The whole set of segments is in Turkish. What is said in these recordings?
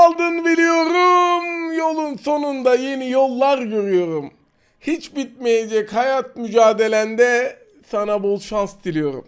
aldın biliyorum. Yolun sonunda yeni yollar görüyorum. Hiç bitmeyecek hayat mücadelende sana bol şans diliyorum.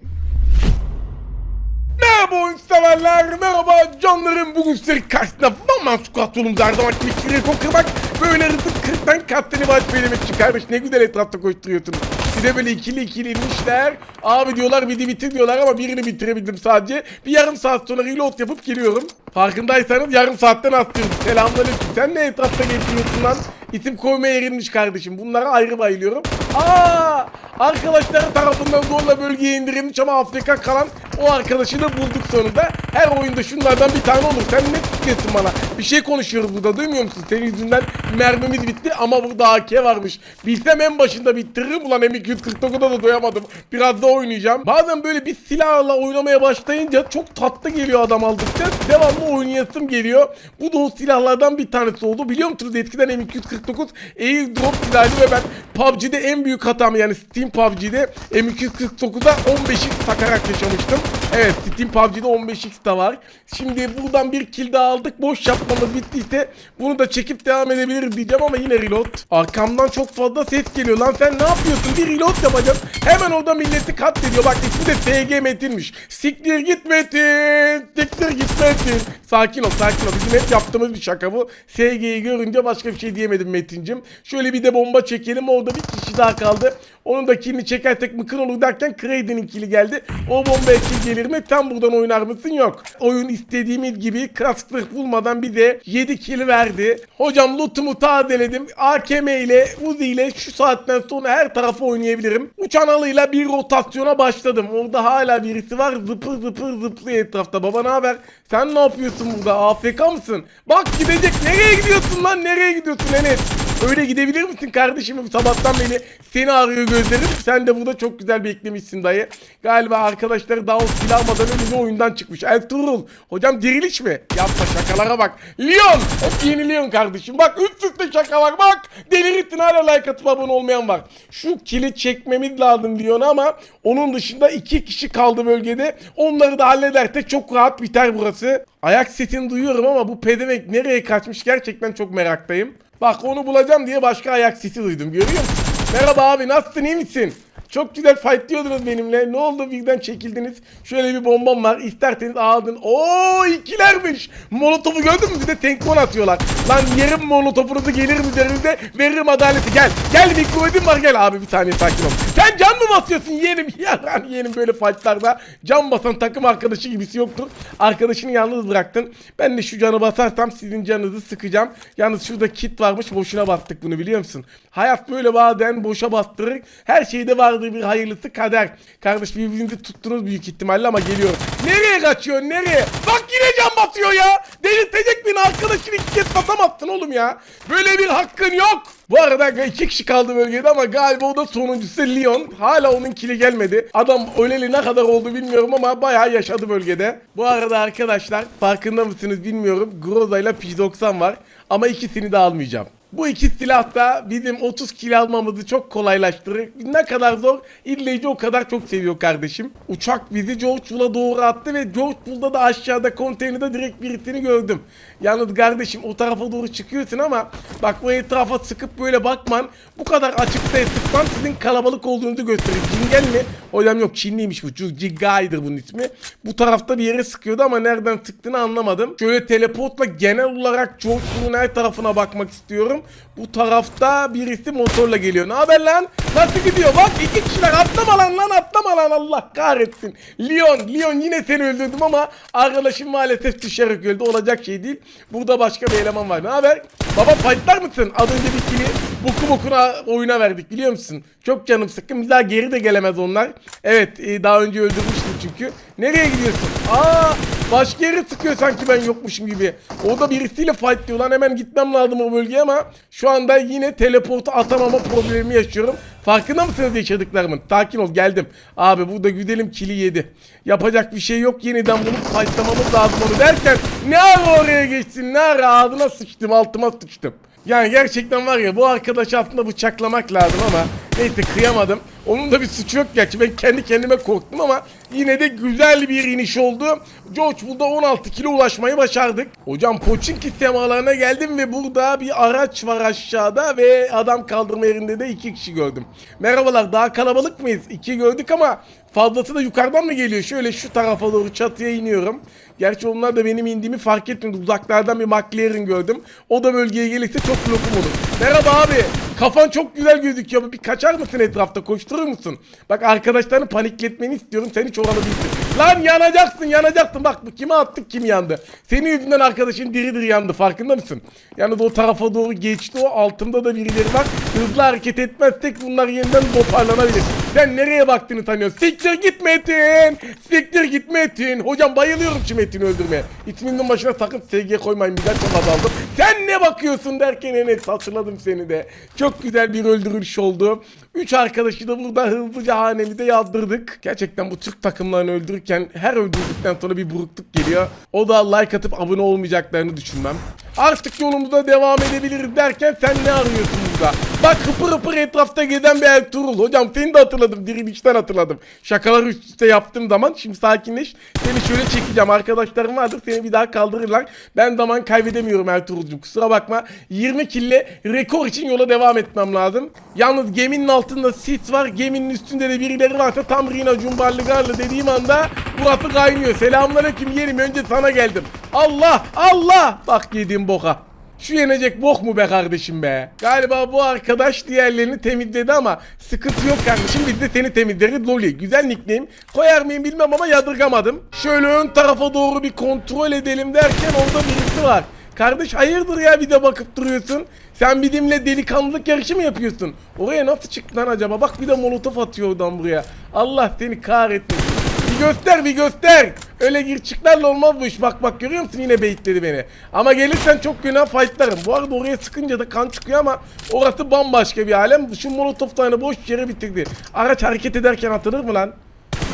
Merhaba oyun severler, merhaba canlarım. Bugün sizlerin karşısında Bamman Squad yolumuz her zaman gibi rekor kırmak. Böyle rızık kırktan katlını baş için kardeş ne güzel etrafta koşturuyorsunuz. Size böyle ikili ikili inmişler. Abi diyorlar bir bitir diyorlar ama birini bitirebildim sadece. Bir yarım saat sonra reload yapıp geliyorum. Farkındaysanız yarım saatten atlıyorum. Selamünaleyküm. Sen ne etrafta geçiyorsun lan? İsim koymaya erinmiş kardeşim. Bunlara ayrı bayılıyorum. Aa! Arkadaşları tarafından zorla bölgeye indirilmiş ama Afrika kalan o arkadaşı da bulduk sonunda. Her oyunda şunlardan bir tane olur. Sen ne tutuyorsun bana? Bir şey konuşuyoruz burada duymuyor musun? Senin yüzünden mermimiz bitti ama burada AK varmış. Bilsem en başında bitiririm ulan M249'da da doyamadım. Biraz da oynayacağım. Bazen böyle bir silahla oynamaya başlayınca çok tatlı geliyor adam aldıkça. Devamlı oynayasım geliyor. Bu da o silahlardan bir tanesi oldu. Biliyor musunuz eskiden M249 airdrop silahıydı ve ben PUBG'de en büyük hatam yani Steam PUBG'de M249'a 15x takarak yaşamıştım. Evet Steam PUBG'de 15x de var. Şimdi buradan bir kill daha aldık. Boş yapmamız bittiyse bunu da çekip devam edebiliriz diyeceğim ama yine reload. Arkamdan çok fazla ses geliyor lan sen ne yapıyorsun? Bir reload yapacağım. Hemen orada milleti katlediyor. Bak ismi de SG Metin'miş. Siktir git Metin. Siktir git Metin. Sakin ol sakin ol. Bizim hep yaptığımız bir şaka bu. SG'yi görünce başka bir şey diyemedim Metin'cim. Şöyle bir de bomba çekelim. Orada bir kişi daha kaldı. Onun da killini çekersek mıkın olur derken Craden'in killi geldi. O bombaya kill gelir mi? Tam buradan oynar mısın? Yok. Oyun istediğimiz gibi kasıklık bulmadan bize 7 kill verdi. Hocam lootumu tazeledim. AKM ile Uzi ile şu saatten sonra her tarafı oynayabilirim. Uçan alıyla bir rotasyona başladım. Orada hala birisi var. Zıpır zıpır zıplıyor etrafta. Baba ne haber? Sen ne yapıyorsun burada? AFK mısın? Bak gidecek. Nereye gidiyorsun lan? Nereye gidiyorsun Enes? Öyle gidebilir misin kardeşim? Sabahtan beri seni arıyor gözlerim. Sen de burada çok güzel beklemişsin dayı. Galiba arkadaşları daha o silah almadan önce oyundan çıkmış. Ertuğrul. Hocam diriliş mi? Yapma şakalara bak. Leon. Hep yeni Leon kardeşim. Bak üst üste şakalar bak. Delirittin hala like atıp abone olmayan var. Şu kili çekmemiz lazım Leon'a ama onun dışında iki kişi kaldı bölgede. Onları da hallederse çok rahat biter burası. Ayak sesini duyuyorum ama bu pedemek nereye kaçmış gerçekten çok meraktayım. Bak onu bulacağım diye başka ayak sesi duydum görüyor musun? Merhaba abi nasılsın iyi misin? Çok güzel fight diyordunuz benimle. Ne oldu birden çekildiniz? Şöyle bir bombam var. İsterseniz aldın. Oo ikilermiş. Molotofu gördün mü? Bir de tenkmon atıyorlar. Lan yerim molotofunuzu gelirim üzerinize. Veririm adaleti. Gel. Gel mikroedim var gel. Abi bir saniye sakin ol. Sen can mı basıyorsun yeğenim? Ya lan yeğenim böyle fightlarda can basan takım arkadaşı gibisi yoktur. Arkadaşını yalnız bıraktın. Ben de şu canı basarsam sizin canınızı sıkacağım. Yalnız şurada kit varmış. Boşuna bastık bunu biliyor musun? Hayat böyle bazen boşa bastırır. Her şeyde vardır bir hayırlısı kader. Kardeş birbirinizi tuttunuz büyük ihtimalle ama geliyor. Nereye kaçıyor nereye? Bak yine can basıyor ya. Delirtecek beni arkadaşını iki kez basamazsın oğlum ya. Böyle bir hakkın yok. Bu arada iki kişi kaldı bölgede ama galiba o da sonuncusu Leon. Hala onun kili gelmedi. Adam öleli ne kadar oldu bilmiyorum ama bayağı yaşadı bölgede. Bu arada arkadaşlar farkında mısınız bilmiyorum. Groza ile P90 var ama ikisini de almayacağım. Bu iki silah da bizim 30 kill almamızı çok kolaylaştırır. Ne kadar zor, illeyici o kadar çok seviyor kardeşim. Uçak bizi George Bull'a doğru attı ve George Bull'da da aşağıda konteynerde direkt birisini gördüm. Yalnız kardeşim o tarafa doğru çıkıyorsun ama bak bu etrafa sıkıp böyle bakman bu kadar açıkta sıkman sizin kalabalık olduğunuzu gösterir. Cingel mi? Hocam yok Çinliymiş bu. Cigai'dir bunun ismi. Bu tarafta bir yere sıkıyordu ama nereden sıktığını anlamadım. Şöyle teleportla genel olarak George Bull'un her tarafına bakmak istiyorum. Bu tarafta birisi motorla geliyor. Ne haber lan? Nasıl gidiyor? Bak iki kişiler atlama lan lan atlama lan Allah kahretsin. Leon, Leon yine seni öldürdüm ama arkadaşım maalesef düşerek öldü. Olacak şey değil. Burada başka bir eleman var. Ne haber? Baba fightlar mısın? Az önce bir kili boku bokuna oyuna verdik biliyor musun? Çok canım sıkkın. Bir daha geri de gelemez onlar. Evet e, daha önce öldürmüştüm çünkü. Nereye gidiyorsun? Aa başka yere sıkıyor sanki ben yokmuşum gibi. Orada birisiyle fight diyor lan hemen gitmem lazım o bölgeye ama şu anda yine teleportu atamama problemi yaşıyorum. Farkında mısınız yaşadıklarımın? Sakin ol geldim. Abi burada güdelim kili yedi. Yapacak bir şey yok yeniden bunu fightlamamız lazım onu derken ne ara oraya geçsin ne ara ağzına sıçtım altıma sıçtım. Yani gerçekten var ya bu arkadaş aslında bıçaklamak lazım ama Neyse kıyamadım. Onun da bir suçu yok gerçi. Ben kendi kendime korktum ama yine de güzel bir iniş oldu. George Bull'da 16 kilo ulaşmayı başardık. Hocam Poçinki semalarına geldim ve burada bir araç var aşağıda ve adam kaldırma yerinde de iki kişi gördüm. Merhabalar daha kalabalık mıyız? İki gördük ama fazlası da yukarıdan mı geliyor? Şöyle şu tarafa doğru çatıya iniyorum. Gerçi onlar da benim indiğimi fark etmedi. Uzaklardan bir McLaren gördüm. O da bölgeye gelirse çok lokum olur. Merhaba abi. Kafan çok güzel gözüküyor. Bir kaçar mısın etrafta? Koşturur musun? Bak arkadaşlarını panikletmeni istiyorum. Sen hiç oralı değilsin. Lan yanacaksın yanacaksın. Bak bu kime attık kim yandı. Senin yüzünden arkadaşın diri diri yandı. Farkında mısın? Yalnız o tarafa doğru geçti o. Altında da birileri var. Hızlı hareket etmezsek bunlar yeniden toparlanabilir. Sen nereye baktığını tanıyorsun. Siktir git Metin. Siktir git Metin. Hocam bayılıyorum şu Metin'i öldürmeye. İsminin başına sakın SG koymayın. Bir çok azaldım. Sen ne bakıyorsun derken Enes hatırladım seni de. Çok güzel bir öldürüş oldu. Üç arkadaşı da burada hızlıca hanemize yazdırdık. Gerçekten bu Türk takımlarını öldürürken her öldürdükten sonra bir burukluk geliyor. O da like atıp abone olmayacaklarını düşünmem. Artık yolumuza devam edebiliriz derken sen ne arıyorsun burada? Bak hıpır hıpır etrafta gezen bir Ertuğrul. Hocam seni de hatırladım. Diriliçten hatırladım. Şakaları üst üste yaptığım zaman şimdi sakinleş. Seni şöyle çekeceğim. Arkadaşlarım vardır seni bir daha kaldırırlar. Ben zaman kaybedemiyorum Ertuğrul'cum. Kusura bakma. 20 kille rekor için yola devam etmem lazım. Yalnız geminin altında sis var. Geminin üstünde de birileri varsa tam Rina Cumbarlı Garlı dediğim anda burası kaynıyor. Selamünaleyküm yerim. Önce sana geldim. Allah Allah. Bak yediğim boka. Şu yenecek bok mu be kardeşim be? Galiba bu arkadaş diğerlerini temizledi ama sıkıntı yok kardeşim biz de seni temizleriz Loli. Güzel nickname. Koyar mıyım bilmem ama yadırgamadım. Şöyle ön tarafa doğru bir kontrol edelim derken orada birisi var. Kardeş hayırdır ya bir de bakıp duruyorsun. Sen bizimle delikanlılık yarışı mı yapıyorsun? Oraya nasıl çıktın acaba? Bak bir de molotof atıyor oradan buraya. Allah seni kahretmesin. Bir göster bir göster. Öyle gir çıklarla olmaz bu iş. Bak bak görüyor musun yine beyitledi beni. Ama gelirsen çok günah fightlarım. Bu arada oraya sıkınca da kan çıkıyor ama orası bambaşka bir alem. Şu molotof tane boş yere bitirdi. Araç hareket ederken atılır mı lan?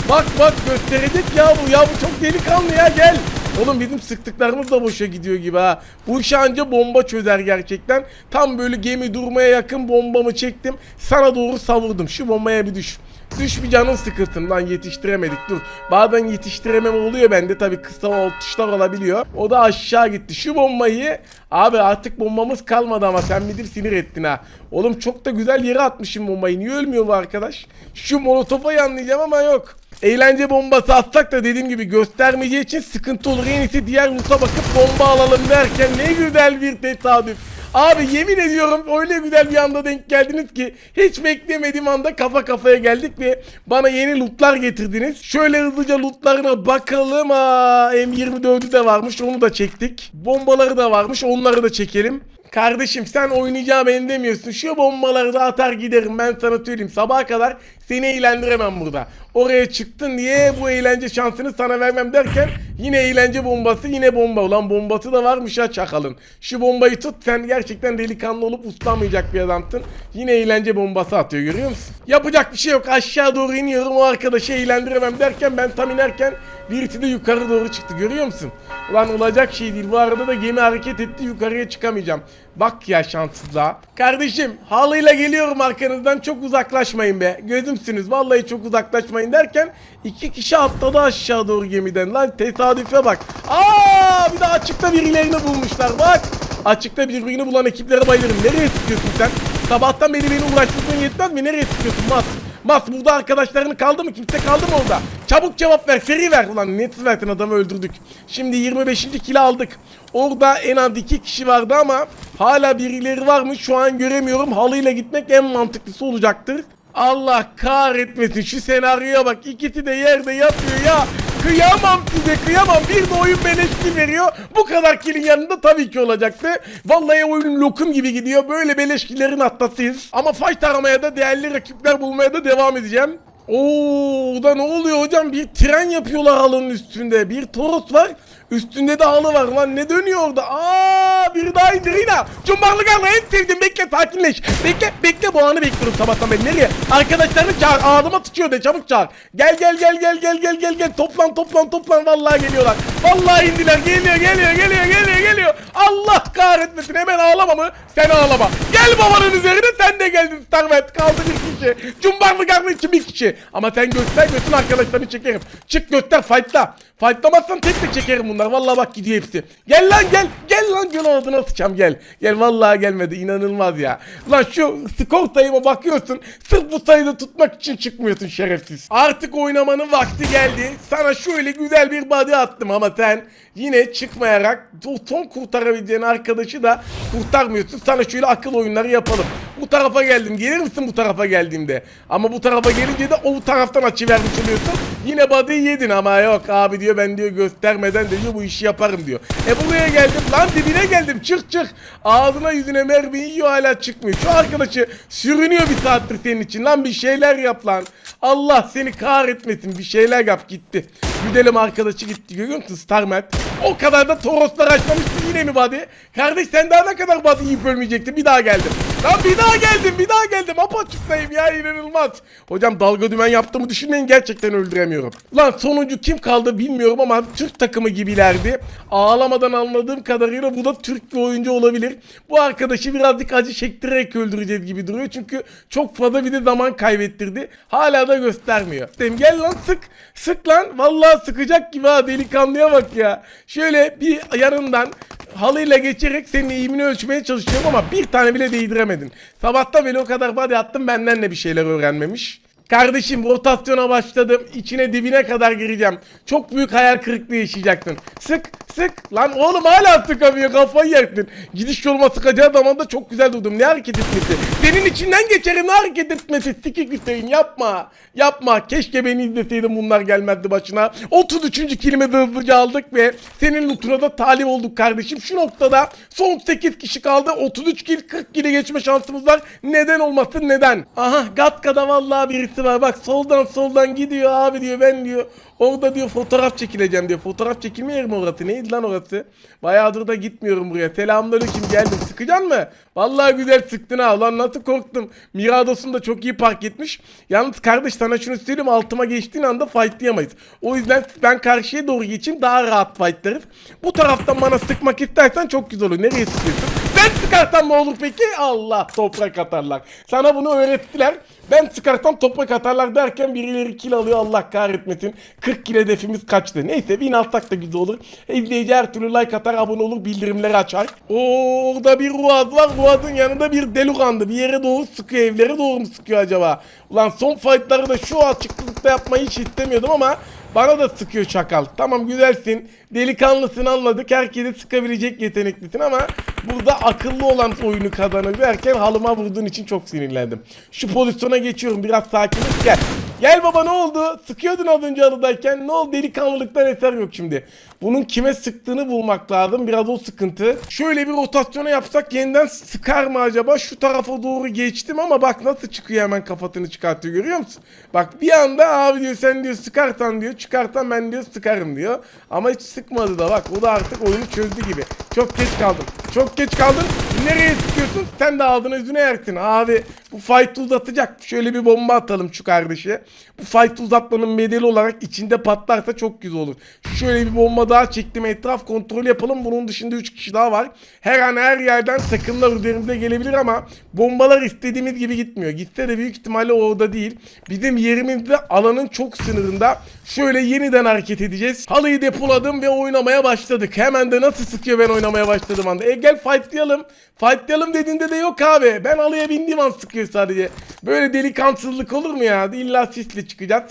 Bak bak gösterecek ya bu. Ya bu çok delikanlı ya gel. Oğlum bizim sıktıklarımız da boşa gidiyor gibi ha. Bu işi anca bomba çözer gerçekten. Tam böyle gemi durmaya yakın bombamı çektim. Sana doğru savurdum. Şu bombaya bir düş. Düş bir canın sıkılsın lan yetiştiremedik dur. Bazen yetiştiremem oluyor bende tabi kısa o tuşlar olabiliyor. O da aşağı gitti. Şu bombayı abi artık bombamız kalmadı ama sen midir sinir ettin ha. Oğlum çok da güzel yere atmışım bombayı. Niye ölmüyor bu arkadaş? Şu molotofa yanlayacağım ama yok. Eğlence bombası atsak da dediğim gibi göstermeyeceği için sıkıntı olur. En iyisi diğer loot'a bakıp bomba alalım derken ne güzel bir tesadüf. Abi yemin ediyorum öyle güzel bir anda denk geldiniz ki hiç beklemediğim anda kafa kafaya geldik ve bana yeni lootlar getirdiniz. Şöyle hızlıca lootlarına bakalım. Aa, M24'ü de varmış onu da çektik. Bombaları da varmış onları da çekelim. Kardeşim sen oynayacağım beni demiyorsun. Şu bombaları da atar giderim ben sana söyleyeyim. Sabaha kadar seni eğlendiremem burada. Oraya çıktın diye bu eğlence şansını sana vermem derken yine eğlence bombası yine bomba. Ulan bombası da varmış ha çakalın. Şu bombayı tut sen gerçekten delikanlı olup uslamayacak bir adamsın. Yine eğlence bombası atıyor görüyor musun? Yapacak bir şey yok aşağı doğru iniyorum o arkadaşı eğlendiremem derken ben tam inerken birisi de yukarı doğru çıktı görüyor musun? Ulan olacak şey değil bu arada da gemi hareket etti yukarıya çıkamayacağım. Bak ya şanssızlığa. Kardeşim halıyla geliyorum arkanızdan çok uzaklaşmayın be. Gözümsünüz vallahi çok uzaklaşmayın derken iki kişi atladı aşağı doğru gemiden. Lan tesadüfe bak. Aa bir de açıkta birilerini bulmuşlar bak. Açıkta birbirini bulan ekiplere bayılırım. Nereye sıkıyorsun sen? Sabahtan beri beni uğraştırdığın yetmez mi? Nereye sıkıyorsun Mas? Mas burada arkadaşların kaldı mı? Kimse kaldı mı orada? Çabuk cevap ver. Seri ver. Ulan net zaten adamı öldürdük. Şimdi 25. kilo aldık. Orada en az iki kişi vardı ama hala birileri var mı? Şu an göremiyorum. Halıyla gitmek en mantıklısı olacaktır. Allah kahretmesin şu senaryoya bak. İkisi de yerde yatıyor ya. Kıyamam size kıyamam. Bir de oyun beleşki veriyor. Bu kadar kilin yanında tabii ki olacaktı. Vallahi oyun lokum gibi gidiyor. Böyle beleşkilerin atlatıyız. Ama fight aramaya da değerli rakipler bulmaya da devam edeceğim. Oo da ne oluyor hocam? Bir tren yapıyorlar halının üstünde. Bir toros var. Üstünde de halı var lan ne dönüyor orada? Aa biri daha indi Rina. Cumbarlı garla en sevdiğim bekle sakinleş. Bekle bekle bu anı bekliyorum sabahtan beri. Nereye? Arkadaşlarını çağır ağzıma tutuyor de çabuk çağır. Gel gel gel gel gel gel gel gel toplan toplan toplan vallahi geliyorlar. Vallahi indiler geliyor geliyor geliyor geliyor geliyor. Allah kahretmesin hemen ağlama mı? Sen ağlama. Gel babanın üzerine sen de geldin Starvet. Kaldı bir kişi. Cumbarlı kardeşim bir kişi. Ama sen göster götün arkadaşlarını çekerim. Çık göster fightla. Fightlamazsan tek tek çekerim bunlar. Vallahi bak gidiyor hepsi. Gel lan gel. Gel lan gel ağzına sıçam gel. Gel vallahi gelmedi. inanılmaz ya. Lan şu skor sayıma bakıyorsun. Sırf bu sayıda tutmak için çıkmıyorsun şerefsiz. Artık oynamanın vakti geldi. Sana şöyle güzel bir body attım ama sen yine çıkmayarak son kurtarabileceğin arkadaşı da kurtarmıyorsun. Sana şöyle akıl oyunları yapalım. Bu tarafa geldim. Gelir misin bu tarafa geldiğimde? Ama bu tarafa gelince de o taraftan açı vermiş oluyorsun. Yine body'yi yedin ama yok abi diyor ben diyor göstermeden de diyor bu işi yaparım diyor. E buraya geldim lan dibine geldim çık çık. Ağzına yüzüne mermi yiyor hala çıkmıyor. Şu arkadaşı sürünüyor bir saattir senin için lan bir şeyler yap lan. Allah seni kahretmesin bir şeyler yap gitti. Güdelim arkadaşı gitti görüyor musun Starman? O kadar da Toroslar açmamıştı yine mi body? Kardeş sen daha ne kadar body yiyip ölmeyecektin bir daha geldim. Lan bir daha geldim bir daha geldim apaçıktayım ya inanılmaz. Hocam dalga dümen yaptığımı düşünmeyin gerçekten öldüremiyorum. Lan sonuncu kim kaldı bilmiyorum ama Türk takımı gibilerdi. Ağlamadan anladığım kadarıyla bu da Türk bir oyuncu olabilir. Bu arkadaşı birazcık acı çektirerek öldüreceğiz gibi duruyor. Çünkü çok fazla bir de zaman kaybettirdi. Hala da göstermiyor. Dedim gel lan sık. Sık lan. Vallahi sıkacak gibi ha delikanlıya bak ya. Şöyle bir yanından halıyla geçerek senin eğimini ölçmeye çalışıyorum ama bir tane bile değdiremedin. Sabahtan beri o kadar body attım benden de bir şeyler öğrenmemiş. Kardeşim rotasyona başladım. İçine dibine kadar gireceğim. Çok büyük hayal kırıklığı yaşayacaksın. Sık sık. Lan oğlum hala sıkamıyor kafayı yersin. Gidiş yoluma sıkacağı zaman da çok güzel durdum. Ne hareket etmesi? Senin içinden geçerim ne hareket etmesi? Sikik Hüseyin yapma. Yapma. Keşke beni izleseydin bunlar gelmezdi başına. 33. kilimi de hızlıca aldık ve senin lootuna da talip olduk kardeşim. Şu noktada son 8 kişi kaldı. 33 kill 40 kill'e geçme şansımız var. Neden olmasın neden? Aha Gatka'da vallahi birisi var. Bak soldan soldan gidiyor abi diyor ben diyor. Orada diyor fotoğraf çekileceğim diyor. Fotoğraf çekilme yeri mi orası? Neydi lan orası? Bayağıdır da gitmiyorum buraya. Selamünaleyküm geldim. Sıkacaksın mı? Vallahi güzel sıktın ha. Lan nasıl korktum. Mirados'un da çok iyi park etmiş. Yalnız kardeş sana şunu söyleyeyim. Altıma geçtiğin anda fightlayamayız. O yüzden ben karşıya doğru geçeyim. Daha rahat fightlarız. Bu taraftan bana sıkmak istersen çok güzel olur. Nereye sıkıyorsun? Ben sıkarsam ne olur peki? Allah toprak atarlar. Sana bunu öğrettiler. Ben sıkarsam toprak atarlar derken birileri kill alıyor Allah kahretmesin. 40 kill hedefimiz kaçtı. Neyse bin alsak da güzel olur. İzleyici her türlü like atar abone olur bildirimleri açar. Orada bir Ruaz var. Ruaz'ın yanında bir Delugan'dı. Bir yere doğru sıkıyor evlere doğru mu sıkıyor acaba? Ulan son fightları da şu açıklıkta yapmayı hiç istemiyordum ama bana da sıkıyor çakal. Tamam güzelsin. Delikanlısın anladık. Herkese sıkabilecek yeteneklisin ama burada akıllı olan oyunu kazanır derken halıma vurduğun için çok sinirlendim. Şu pozisyona geçiyorum. Biraz sakinlik gel. Gel baba ne oldu? Sıkıyordun az önce halıdayken. Ne oldu? Delikanlılıktan eser yok şimdi. Bunun kime sıktığını bulmak lazım. Biraz o sıkıntı. Şöyle bir rotasyona yapsak yeniden sıkar mı acaba? Şu tarafa doğru geçtim ama bak nasıl çıkıyor hemen kafasını çıkartıyor görüyor musun? Bak bir anda abi diyor sen diyor sıkarsan diyor çıkartan ben diyor sıkarım diyor. Ama hiç sıkmadı da bak o da artık oyunu çözdü gibi. Çok geç kaldım. Çok geç kaldın. Nereye sıkıyorsun? Sen de aldın yüzüne yersin. Abi bu fight uzatacak. Şöyle bir bomba atalım şu kardeşe. Bu fight uzatmanın bedeli olarak içinde patlarsa çok güzel olur. Şöyle bir bomba daha çektim. Etraf kontrol yapalım. Bunun dışında 3 kişi daha var. Her an her yerden takımlar üzerimize gelebilir ama bombalar istediğimiz gibi gitmiyor. Gitse de büyük ihtimalle orada değil. Bizim yerimiz de alanın çok sınırında. Şöyle yeniden hareket edeceğiz. Halıyı depoladım ve oynamaya başladık. Hemen de nasıl sıkıyor ben oynamaya başladım anda. E gel fightlayalım. Fightlayalım dediğinde de yok abi. Ben halıya bindiğim an sıkıyor sadece. Böyle delikanlılık olur mu ya? İlla sisle çıkacağız.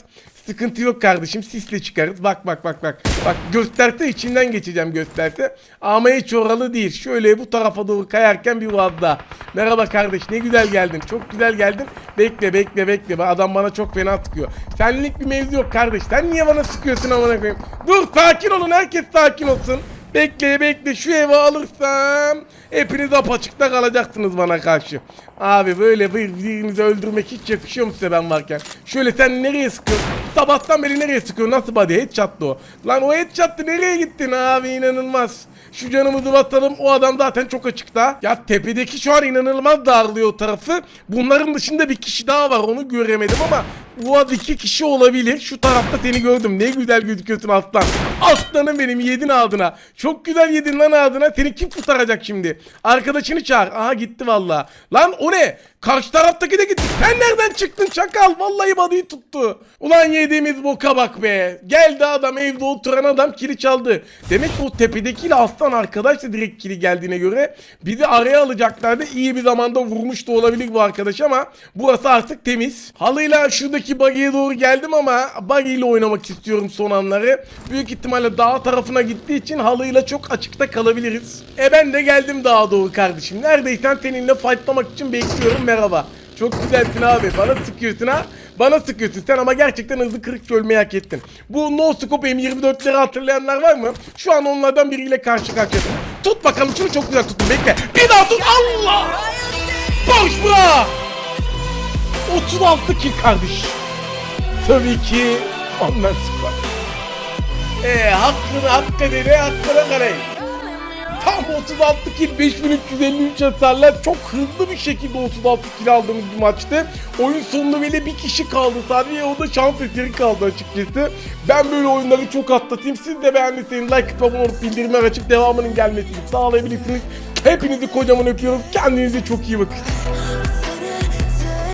Sıkıntı yok kardeşim sisle çıkarız. Bak bak bak bak. Bak gösterse içinden geçeceğim gösterse. Ama hiç oralı değil. Şöyle bu tarafa doğru kayarken bir vazda. Merhaba kardeş ne güzel geldin. Çok güzel geldin. Bekle bekle bekle. Adam bana çok fena sıkıyor. Senlik bir mevzu yok kardeş. Sen niye bana sıkıyorsun amına koyayım? Dur sakin olun herkes sakin olsun. Bekle bekle şu evi alırsam hepiniz apaçıkta kalacaksınız bana karşı. Abi böyle bir- birbirinizi öldürmek hiç yakışıyor mu size ben varken? Şöyle sen nereye sıkıyorsun? Sabahtan beri nereye sıkıyorsun? Nasıl body? Headshot'tı o. Lan o headshot'tı nereye gittin abi inanılmaz. Şu canımızı batalım o adam zaten çok açıkta. Ya tepedeki şu an inanılmaz darlıyor tarafı. Bunların dışında bir kişi daha var onu göremedim ama Uaz iki kişi olabilir. Şu tarafta seni gördüm. Ne güzel gözüküyorsun aslan. Aslanım benim yedin ağzına. Çok güzel yedin lan ağzına. Seni kim kurtaracak şimdi? Arkadaşını çağır. Aha gitti valla. Lan o ne? Karşı taraftaki de gitti. Sen nereden çıktın çakal? Vallahi body'yi tuttu. Ulan yediğimiz boka bak be. Geldi adam evde oturan adam kili çaldı. Demek ki o tepedekiyle aslan arkadaş da direkt kili geldiğine göre bizi araya alacaklardı. İyi bir zamanda vurmuş da olabilir bu arkadaş ama burası artık temiz. Halıyla şuradaki buggy'e doğru geldim ama buggy ile oynamak istiyorum son anları. Büyük ihtimalle dağ tarafına gittiği için halıyla çok açıkta kalabiliriz. E ben de geldim dağa doğru kardeşim. Neredeysen seninle fightlamak için bekliyorum merhaba. Çok güzelsin abi. Bana sıkıyorsun ha. Bana sıkıyorsun sen ama gerçekten hızlı kırık ölmeyi hak ettin. Bu no scope M24'leri hatırlayanlar var mı? Şu an onlardan biriyle karşı karşıyasın. Tut bakalım şunu çok güzel tutun bekle. Bir daha tut Allah! Boş bırak! 36 kill kardeş. Tabii ki ondan çıkar. Eee hakkını hak edene hakkına karayım. Tam 36 kill 5353 hasarla çok hızlı bir şekilde 36 kill aldığımız bir maçtı. Oyun sonunda böyle bir kişi kaldı sadece o da şans eseri kaldı açıkçası. Ben böyle oyunları çok atlatayım. Siz de beğendiyseniz like atıp abone olup bildirimler açıp devamının gelmesini sağlayabilirsiniz. Hepinizi kocaman öpüyorum. Kendinize çok iyi bakın.